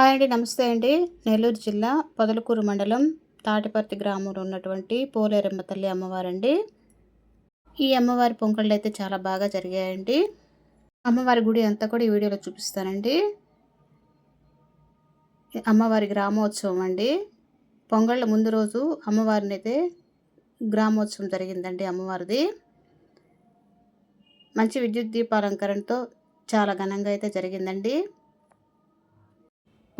Hi అండి నమస్తే అండి. నెల్లూరు జిల్లా పొదలకూరు మండలం తాటిపర్తి గ్రామంలో ఉన్నటువంటి పోలేరమ్మ తల్లి అమ్మవారండి. ఈ అమ్మవారి పొంగళ్ళు అయితే చాలా బాగా జరిగాయండి. అమ్మవారి గుడి అంతా కూడా ఈ వీడియోలో చూపిస్తానండి. అమ్మవారి గ్రామోత్సవం అండి. పొంగళ్ళ ముందు రోజు అమ్మవారిని అయితే గ్రామోత్సవం జరిగిందండి అమ్మవారిది. మంచి విద్యుత్ దీపాలంకరణతో చాలా ఘనంగా అయితే జరిగిందండి.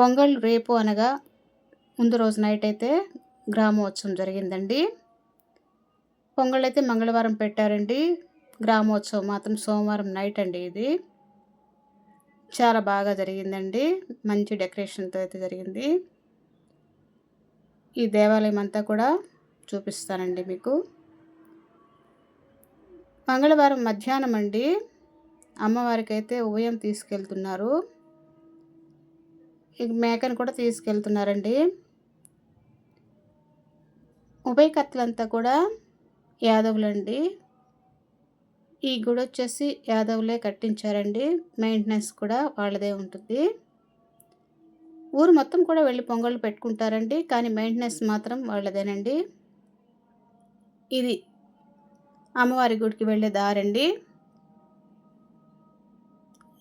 పొంగల్ రేపు అనగా ముందు రోజు నైట్ అయితే గ్రామోత్సవం జరిగిందండి. పొంగల్ అయితే మంగళవారం పెట్టారండి. గ్రామోత్సవం మాత్రం సోమవారం నైట్ అండి ఇది. చాలా బాగా జరిగిందండి. మంచి డెకరేషన్తో అయితే జరిగింది. ఈ దేవాలయం అంతా కూడా చూపిస్తానండి మీకు. మంగళవారం మధ్యాహ్నం అండి. అమ్మవారికి అయితే ఉభయం తీసుకెళ్తున్నారు. మేకను కూడా తీసుకెళ్తున్నారండి. ఉభయకర్తలంతా కూడా యాదవులండి. ఈ గుడి వచ్చేసి యాదవులే కట్టించారండి. మెయింటెనెన్స్ కూడా వాళ్ళదే ఉంటుంది. ఊరు మొత్తం కూడా వెళ్ళి పొంగళ్ళు పెట్టుకుంటారండి. కానీ మెయింటెనెన్స్ మాత్రం వాళ్ళదేనండి. ఇది అమ్మవారి గుడికి వెళ్ళే దారండి.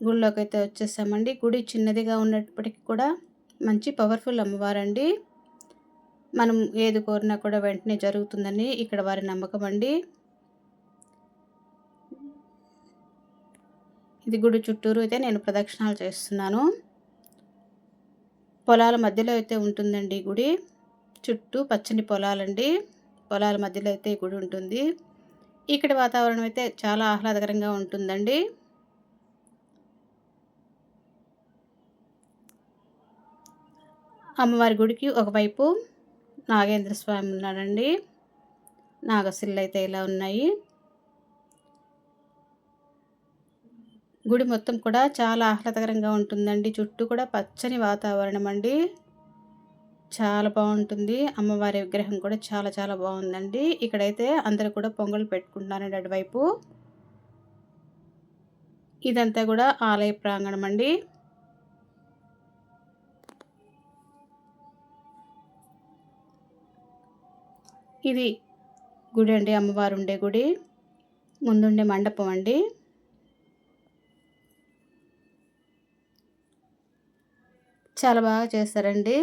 గుడిలోకి అయితే వచ్చేసామండి. గుడి చిన్నదిగా ఉన్నప్పటికీ కూడా మంచి పవర్ఫుల్ అమ్మవారండి. మనం ఏది కోరినా కూడా వెంటనే జరుగుతుందని ఇక్కడ వారి నమ్మకం అండి. ఇది గుడి చుట్టూరు అయితే నేను ప్రదక్షిణాలు చేస్తున్నాను. పొలాల మధ్యలో అయితే ఉంటుందండి గుడి. చుట్టూ పచ్చని పొలాలండి. పొలాల మధ్యలో అయితే ఈ గుడి ఉంటుంది. ఇక్కడ వాతావరణం అయితే చాలా ఆహ్లాదకరంగా ఉంటుందండి. అమ్మవారి గుడికి ఒకవైపు నాగేంద్ర స్వామి ఉన్నాడండి. నాగశిల్లు అయితే ఇలా ఉన్నాయి. గుడి మొత్తం కూడా చాలా ఆహ్లాదకరంగా ఉంటుందండి. చుట్టూ కూడా పచ్చని వాతావరణం అండి. చాలా బాగుంటుంది. అమ్మవారి విగ్రహం కూడా చాలా చాలా బాగుందండి. ఇక్కడైతే అందరూ కూడా పొంగలు పెట్టుకుంటున్నారండి అటువైపు. ఇదంతా కూడా ఆలయ ప్రాంగణం అండి. ఇది గుడి అండి అమ్మవారు ఉండే గుడి. ముందుండే మండపం అండి. చాలా బాగా చేస్తారండి.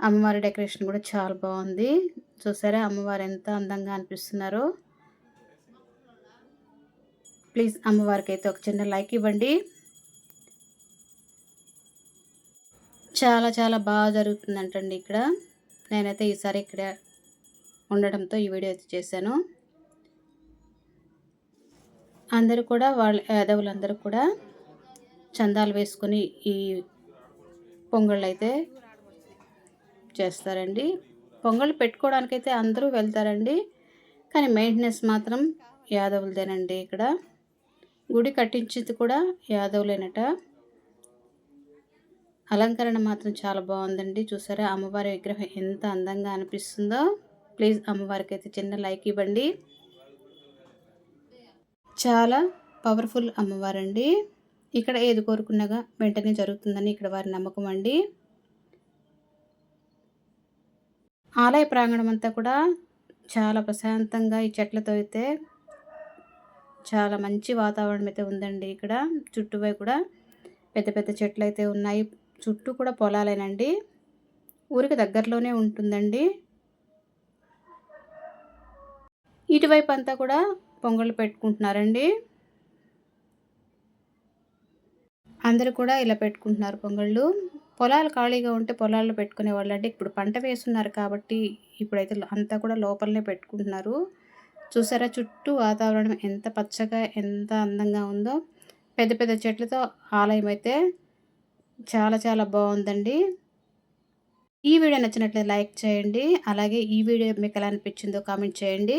అమ్మవారి డెకరేషన్ కూడా చాలా బాగుంది. చూసారా అమ్మవారు ఎంత అందంగా అనిపిస్తున్నారో. ప్లీజ్ అమ్మవారికి అయితే ఒక చిన్న లైక్ ఇవ్వండి. చాలా చాలా బాగా జరుగుతుందంటండి ఇక్కడ. నేనైతే ఈసారి ఇక్కడ ఉండడంతో ఈ వీడియో అయితే చేశాను. అందరూ కూడా వాళ్ళ యాదవులందరూ కూడా చందాలు వేసుకొని ఈ పొంగళ్ళు అయితే చేస్తారండి. పొంగళ్ళు పెట్టుకోవడానికైతే అందరూ వెళ్తారండి. కానీ మెయింటెనెన్స్ మాత్రం యాదవులదేనండి ఇక్కడ. గుడి కట్టించింది కూడా యాదవులేనట. అలంకరణ మాత్రం చాలా బాగుందండి. చూసారా? అమ్మవారి విగ్రహం ఎంత అందంగా అనిపిస్తుందో. ప్లీజ్ అమ్మవారికి అయితే చిన్న లైక్ ఇవ్వండి. చాలా పవర్ఫుల్ అమ్మవారండి. ఇక్కడ ఏది కోరుకున్నాగా వెంటనే జరుగుతుందని ఇక్కడ వారి నమ్మకం అండి. ఆలయ ప్రాంగణం అంతా కూడా చాలా ప్రశాంతంగా ఈ చెట్లతో అయితే చాలా మంచి వాతావరణం అయితే ఉందండి ఇక్కడ. చుట్టూపై కూడా పెద్ద పెద్ద చెట్లు అయితే ఉన్నాయి. చుట్టూ కూడా పొలాలేనండి. ఊరికి దగ్గరలోనే ఉంటుందండి. ఇటువైపు అంతా కూడా పొంగళ్ళు పెట్టుకుంటున్నారండి. అందరూ కూడా ఇలా పెట్టుకుంటున్నారు పొంగళ్ళు. పొలాలు ఖాళీగా ఉంటే పొలాల్లో పెట్టుకునే వాళ్ళు అంటే ఇప్పుడు పంట వేస్తున్నారు కాబట్టి ఇప్పుడైతే అంతా కూడా లోపలనే పెట్టుకుంటున్నారు. చూసారా చుట్టూ వాతావరణం ఎంత పచ్చగా ఎంత అందంగా ఉందో. పెద్ద పెద్ద చెట్లతో ఆలయం అయితే చాలా చాలా బాగుందండి. ఈ వీడియో నచ్చినట్లయితే లైక్ చేయండి. అలాగే ఈ వీడియో మీకు ఎలా అనిపించిందో కామెంట్ చేయండి.